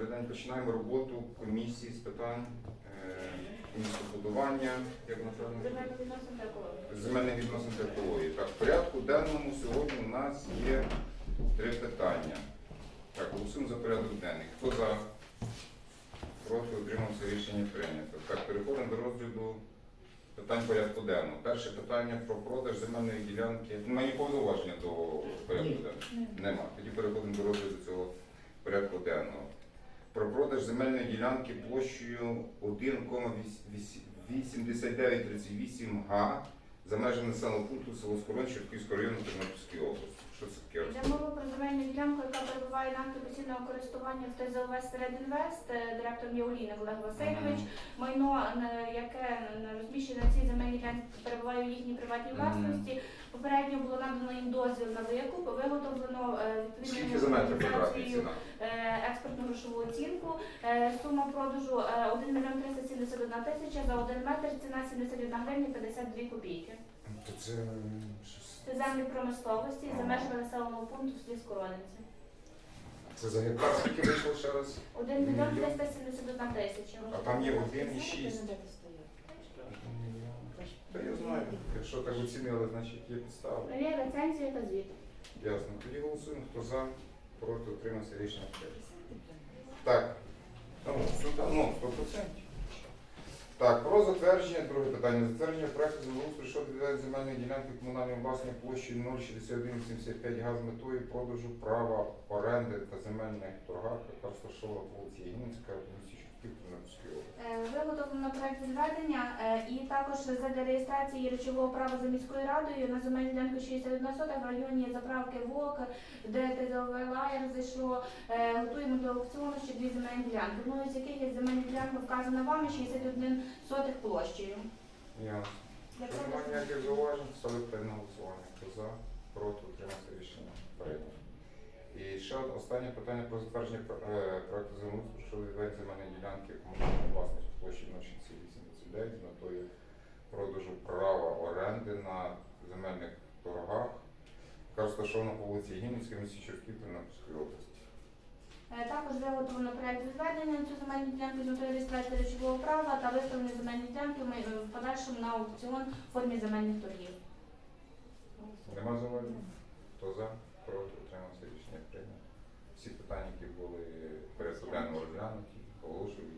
Добрий день. Починаємо роботу комісії з питань е, містобудування, як напевно, Земельних відносин та екології. земельних відносин та. Так, в порядку денному сьогодні у нас є три питання. Так, голосуємо за порядок денний. Хто за? Проти утримався рішення прийнято. Так, переходимо до розгляду питань порядку денного. Перше питання про продаж земельної ділянки. Немає повноваження до порядку денного? Нема. Тоді переходимо до розгляду цього порядку денного. Про продаж земельної ділянки площею 1,8938 га за межами населеного пункту село Скорон Чортківського району Тернопільської області. Що це таке? Йде мова про земельну ділянку, яка перебуває на акті постійного користування в ТЗОВ Середінвест, е, директор Міоліни Олег Васильович. Майно, яке розміщене на цій земельній ділянці, перебуває у їхній приватній Мгм. власності. Попередньо було надано їм дозвіл на викуп, виготовлено е, Скільки за метр квадратний ціна? е, експортну грошову оцінку. Е, Сума продажу е, 1 мільйон 371 тисяча, за 1 метр ціна 71 гривня 52 копійки. То це щось. Це землі промисловості за межами населеного пункту в селі Скоронинці. Це за гектар скільки вийшло ще раз? 1 мільйон Мільйон. 371 тисяча. А там є 1,6. Та я знаю. Якщо так оцінили, значить є підстави. Є рецензія та звіт. Ясно. Тоді голосуємо. Хто за, проти, утримався рішення прийнято. Так. Ну, сюди, ну, 100%. Так, про затвердження, друге питання. Затвердження проекту землеустрою щодо відведення земельної ділянки комунальної власної площі 06175 га з метою продажу права оренди та земельних торгах, яка розташована по вулиці Ягінська, в місті Тернопільської області. Е, Виготовлено проект зведення е, і також задля реєстрації речового права за міською радою на земельну ділянку 61 сота в районі заправки ВОК, де ТЗОВ Лаєр зайшло. Е, Готуємо до аукціону ще дві земельні ділянки. Одною з яких є земельна ділянка вказана вами 61 сотих площею. Ясно. Якщо немає ніяких зауважень, ставлю на голосування. Хто за, проти, утримався рішення прийнято. І ще одне останнє питання про затвердження е, проекту землеустрою щодо відведення земельної ділянки комунальної власності площі 0,89 з метою продажу права оренди на земельних торгах, яка розташована по вулиці Гімницькій, місті Чортків, Тернопільської області. Також виготовлено проєкт відведення на цю земельну ділянку з метою реєстрації речового права та виставлені земельні ділянки е, в подальшому на аукціон в формі земельних торгів. Нема заводів? Хто за, проти, утримався рішення прийнято. Всі питання, які були перед розглянуті, оголошую